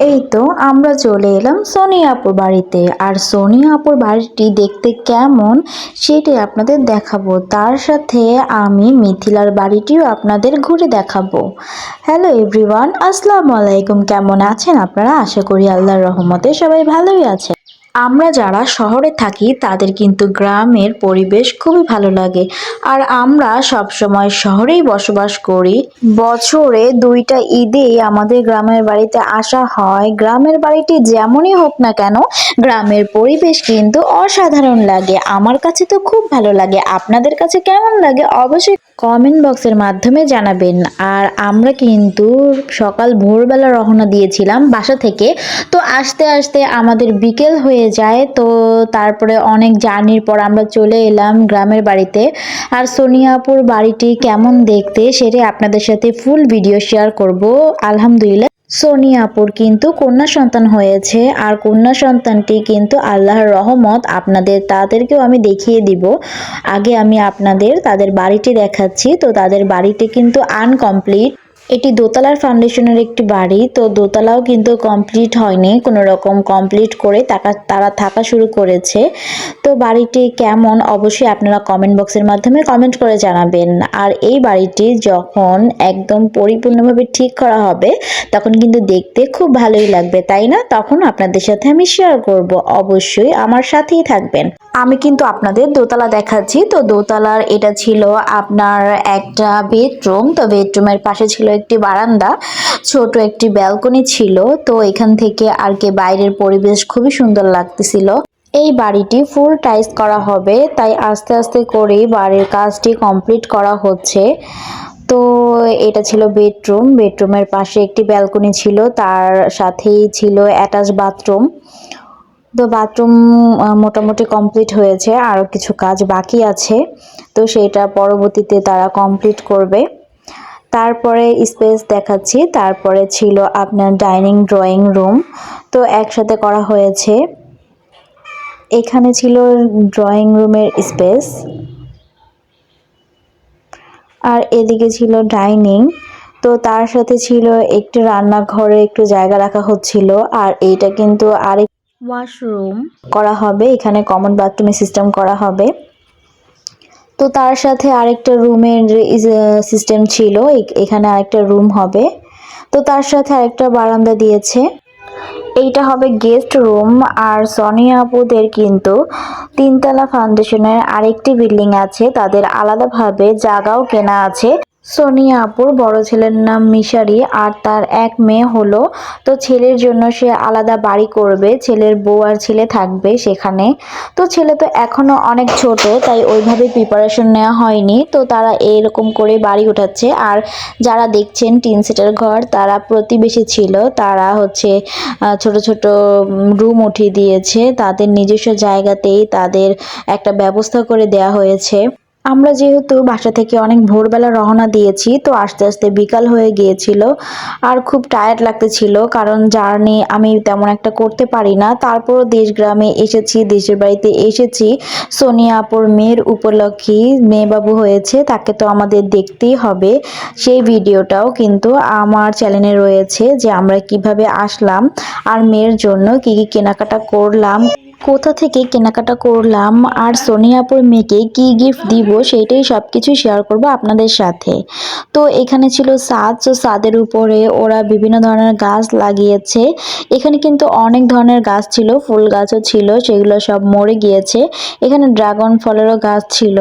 এই তো আমরা চলে এলাম সোনিয়া আপুর বাড়িতে। আর সোনিয়া আপুর বাড়িটি দেখতে কেমন সেটি আপনাদের দেখাবো। তার সাথে আমি মিথিলার বাড়িটিও আপনাদের ঘুরে দেখাবো। হ্যালো এভরিওয়ান আসসালামু আলাইকুম। কেমন আছেন আপনারা? আশা করি আল্লাহর রহমতে সবাই ভালোই আছেন। আমরা যারা শহরে থাকি, তাদের কিন্তু গ্রামের পরিবেশ খুবই ভালো লাগে। আর আমরা সব সময় শহরেই বসবাস করি। বছরে দুইটা ঈদেই আমাদের গ্রামের বাড়িতে আসা হয়। গ্রামের বাড়িটি যেমনই হোক না কেন, গ্রামের পরিবেশ কিন্তু অসাধারণ লাগে। আমার কাছে তো খুব ভালো লাগে। আপনাদের কাছে কেমন লাগে? অবশ্যই কমেন্ট বক্সের মাধ্যমে জানাবেন। আর আমরা কিন্তু সকাল ভোরবেলা রওনা দিয়েছিলাম বাসা থেকে। তো আস্তে আস্তে আমাদের বিকেল হয়ে যায়। তো তারপরে অনেক জার্নির পর আমরা চলে এলাম গ্রামের বাড়িতে। আর সোনিয়াপুর বাড়িটি কেমন দেখতে সেটাই আপনাদের সাথে ফুল ভিডিও শেয়ার করব। আলহামদুলিল্লাহ, সোনিয়াপুর কিন্তু কন্যা সন্তান হয়েছে। আর কন্যা সন্তানটি কিন্তু আল্লাহর রহমত আপনাদের তাদেরকেও আমি দেখিয়ে দিব। আগে আমি আপনাদের তাদের বাড়িটি দেখাচ্ছি। তো তাদের বাড়িটি কিন্তু আনকমপ্লিট এটি দোতলার ফাউন্ডেশনের একটি বাড়ি, তো দোতলাও কিন্তু কমপ্লিট হয়নি, কোনো রকম কমপ্লিট করে তাকা, তারা থাকা শুরু করেছে। তো বাড়িটি কেমন? অবশ্যই আপনারা কমেন্ট বক্সের মাধ্যমে কমেন্ট করে জানাবেন। আর এই বাড়িটি যখন একদম পরিপূর্ণভাবে ঠিক করা হবে, তখন কিন্তু দেখতে খুব ভালোই লাগবে, তাই না? তখন আপনাদের সাথে আমি শেয়ার করব। অবশ্যই আমার সাথেই থাকবেন। আমি কিন্তু আপনাদের দোতলা দেখাচ্ছি। তো দোতলার এটা ছিল আপনার একটা বেডরুম। তো বেডরুমের পাশে ছিল একটি বারান্দা। ছোট একটি ব্যালকনি ছিল। তো এখান থেকে আর কি বাইরের পরিবেশ খুবই সুন্দর লাগতেছিল। এই বাড়িটি ফুল টাইস করা হবে। তাই আস্তে আস্তে করে বাড়ির কাজটি কমপ্লিট করা হচ্ছে। তো এটা ছিল বেডরুম। বেডরুমের পাশে একটি ব্যালকনি ছিল। তার সাথেই ছিল অ্যাটাচ বাথরুম। তো বাথরুম মোটামুটি কমপ্লিট হয়েছে আরও কিছু কাজ বাকি আছে। তো সেটা পরবর্তীতে তারা কমপ্লিট করবে। তারপরে স্পেস দেখাচ্ছি, তারপরে ছিল আপনার ডাইনিং ড্রয়িং রুম তো একসাথে করা হয়েছে। এখানে ছিল ড্রয়িং রুমের স্পেস আর এদিকে ছিল ডাইনিং তো তার সাথে ছিল একটি রান্নাঘরে একটু জায়গা রাখা হচ্ছিল, আর এইটা কিন্তু আরেক ওয়াশরুম। করা হবে, এখানে কমন বাথরুমের সিস্টেম করা হবে। তো তার সাথে আরেকটা রুমের সিস্টেম ছিল এখানে আরেকটা রুম হবে। তো তার সাথে আরেকটা বারান্দা দিয়েছে। এইটা হবে গেস্ট রুম আর সনিয়া আপুদের কিন্তু তিনতলা ফাউন্ডেশনের আরেকটি বিল্ডিং আছে। তাদের আলাদাভাবে জায়গাও কেনা আছে। সোনিয়া আপুর বড় ছেলের নাম মিশারি আর তার এক মেয়ে হলো। তো ছেলের জন্য সে আলাদা বাড়ি করবে, ছেলের বউ আর ছেলে থাকবে সেখানে। তো ছেলে তো এখনও অনেক ছোট, তাই ওইভাবে প্রিপারেশন নেওয়া হয়নি। তো তারা এরকম করে বাড়ি উঠাচ্ছে। আর যারা দেখছেন টিন সেটের ঘর, তারা প্রতিবেশী ছিল, তারা হচ্ছে ছোট ছোট রুম উঠিয়ে দিয়েছে। তাদের নিজস্ব জায়গাতেই তাদের একটা ব্যবস্থা করে দেয়া হয়েছে। আমরা যেহেতু বাসা থেকে অনেক ভোরবেলা রওনা দিয়েছি, তো আস্তে আস্তে বিকাল হয়ে গিয়েছিল। আর খুব টায়ার্ড লাগতেছিল, কারণ জার্নি আমি তেমন একটা করতে পারি না। তারপর দেশ গ্রামে এসেছি, দেশের বাড়িতে এসেছি। সোনিয়া আপুর মেয়ের উপলক্ষে মেয়ে বাবু হয়েছে, তাকে তো আমাদের দেখতেই হবে। সেই ভিডিওটাও কিন্তু আমার চ্যানেলে রয়েছে যে আমরা কীভাবে আসলাম, আর মেয়ের জন্য কি কি কেনাকাটা করলাম। কোথা থেকে কেনাকাটা করলাম আর সোনিয়াপুর মেয়েকে কি গিফট দিব সেইটাই সব কিছু শেয়ার করব আপনাদের সাথে। তো এখানে ছিল সাদ তো সাদের উপরে ওরা বিভিন্ন ধরনের গাছ লাগিয়েছে। এখানে কিন্তু অনেক ধরনের গাছ ছিল, ফুল গাছও ছিল, সেগুলো সব মরে গিয়েছে। এখানে ড্রাগন ফলেরও গাছ ছিল।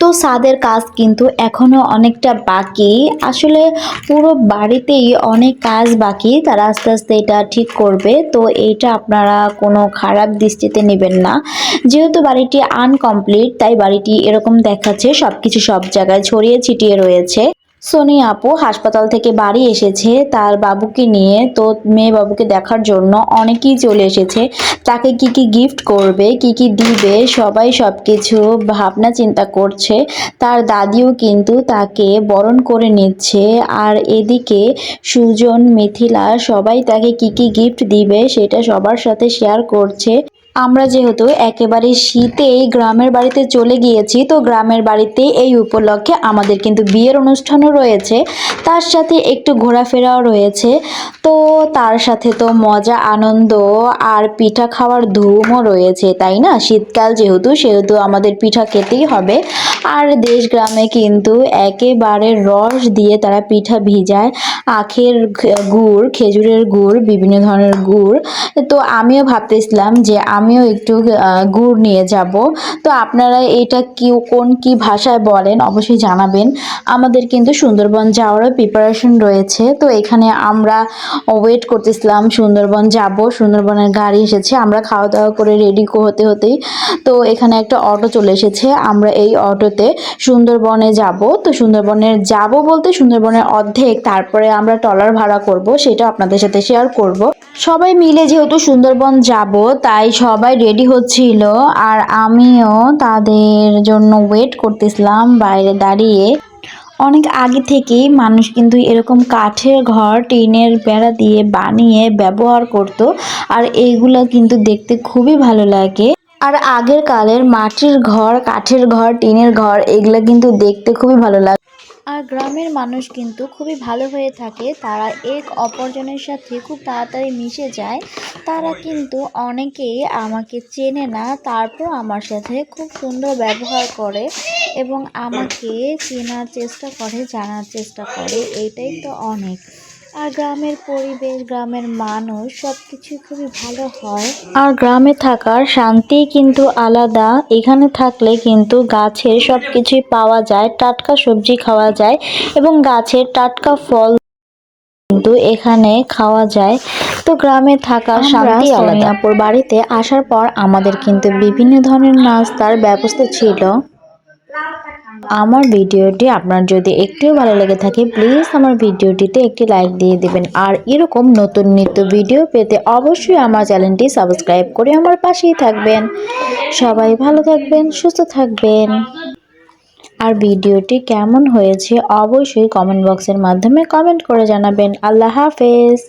তো সাদের কাজ কিন্তু এখনও অনেকটা বাকি। আসলে পুরো বাড়িতেই অনেক কাজ বাকি, তারা আস্তে আস্তে এটা ঠিক করবে। তো এইটা আপনারা কোনো খারাপ দৃষ্টিতে নেবেন না। যেহেতু বাড়িটি আনকমপ্লিট, তাই বাড়িটি এরকম দেখাচ্ছে সব কিছু সব জায়গায় ছড়িয়ে ছিটিয়ে রয়েছে। সোনি আপু হাসপাতাল থেকে বাড়ি এসেছে। তার বাবুকে নিয়ে তো মেয়ে বাবুকে দেখার জন্য অনেকেই চলে এসেছে। তাকে কি কি গিফট করবে, কি কি দিবে, সবাই সব কিছু ভাবনা চিন্তা করছে। তার দাদিও কিন্তু তাকে বরণ করে নিচ্ছে। আর এদিকে সুজন, মিথিলা সবাই তাকে কি কি গিফট দিবে সেটা সবার সাথে শেয়ার করছে। আমরা যেহেতু একেবারে শীতেই গ্রামের বাড়িতে চলে গিয়েছি, তো গ্রামের বাড়িতে এই উপলক্ষে আমাদের কিন্তু বিয়ের অনুষ্ঠানও রয়েছে। তার সাথে একটু ঘোরাফেরাও রয়েছে। তো তার সাথে তো মজা, আনন্দ আর পিঠা খাওয়ার ধুমও রয়েছে, তাই না? শীতকাল যেহেতু, সেহেতু আমাদের পিঠা খেতেই হবে। আর দেশ গ্রামে কিন্তু একেবারে রস দিয়ে তারা পিঠা ভিজায়। আখের গুড়, খেজুরের গুড়, বিভিন্ন ধরনের গুড়। তো আমিও ভাবতেছিলাম যে আমিও একটু গুড় নিয়ে যাব। তো আপনারা এটা কি, কোন কি ভাষায় বলেন অবশ্যই জানাবেন। আমাদের কিন্তু সুন্দরবন যাওয়ারও প্রিপারেশন রয়েছে। তো এখানে আমরা ওয়েট করতেছিলাম সুন্দরবন যাব। সুন্দরবনের গাড়ি এসেছে। আমরা খাওয়া দাওয়া করে রেডি হতে, হতেই তো এখানে একটা অটো চলে এসেছে। আমরা এই অটোতে সুন্দরবনে যাব। তো সুন্দরবনে যাব বলতে সুন্দরবনের অর্ধেক তারপরে আমরা ট্রলার ভাড়া করব, সেটা আপনাদের সাথে শেয়ার করব। সবাই মিলে যেহেতু সুন্দরবন যাব, তাই সবাই রেডি হচ্ছিল। আর আমিও তাদের জন্য ওয়েট করতেছিলাম বাইরে দাঁড়িয়ে। অনেক আগে থেকেই মানুষ কিন্তু এরকম কাঠের ঘর, টিনের বেড়া দিয়ে বানিয়ে ব্যবহার করত। আর এইগুলো কিন্তু দেখতে খুবই ভালো লাগে। আর আগের কালের মাটির ঘর, কাঠের ঘর, টিনের ঘর, এগুলো কিন্তু দেখতে খুবই ভালো লাগে আর গ্রামের মানুষ কিন্তু খুবই ভালো হয়ে থাকে। তারা এক অপরজনের সাথে খুব তাড়াতাড়ি মিশে যায়। তারা কিন্তু অনেকেই আমাকে চেনে না, তারপর আমার সাথে খুব সুন্দর ব্যবহার করে এবং আমাকে চেনার চেষ্টা করে, জানার চেষ্টা করে। এটাই তো অনেক। আর গ্রামের পরিবেশ গ্রামের মানুষ সব কিছু খুবই ভালো হয়। আর গ্রামে থাকার শান্তি কিন্তু আলাদা। এখানে থাকলে কিন্তু গাছের সব কিছুই পাওয়া যায় টাটকা সবজি খাওয়া যায় এবং গাছের টাটকা ফল কিন্তু এখানে খাওয়া যায়। তো গ্রামে থাকার শান্তি আলাদা। আপুর বাড়িতে আসার পর আমাদের কিন্তু বিভিন্ন ধরনের নাস্তার ব্যবস্থা ছিল। আমার ভিডিওটি আপনার যদি একটুও ভালো লেগে থাকে প্লিজ আমার ভিডিওটিতে একটি লাইক দিয়ে দেবেন। আর এরকম নতুন নিত্য ভিডিও পেতে অবশ্যই আমার চ্যানেলটি সাবস্ক্রাইব করে আমার পাশেই থাকবেন। সবাই ভালো থাকবেন, সুস্থ থাকবেন। আর ভিডিওটি কেমন হয়েছে অবশ্যই কমেন্ট বক্সের মাধ্যমে কমেন্ট করে জানাবেন। আল্লাহ হাফেজ।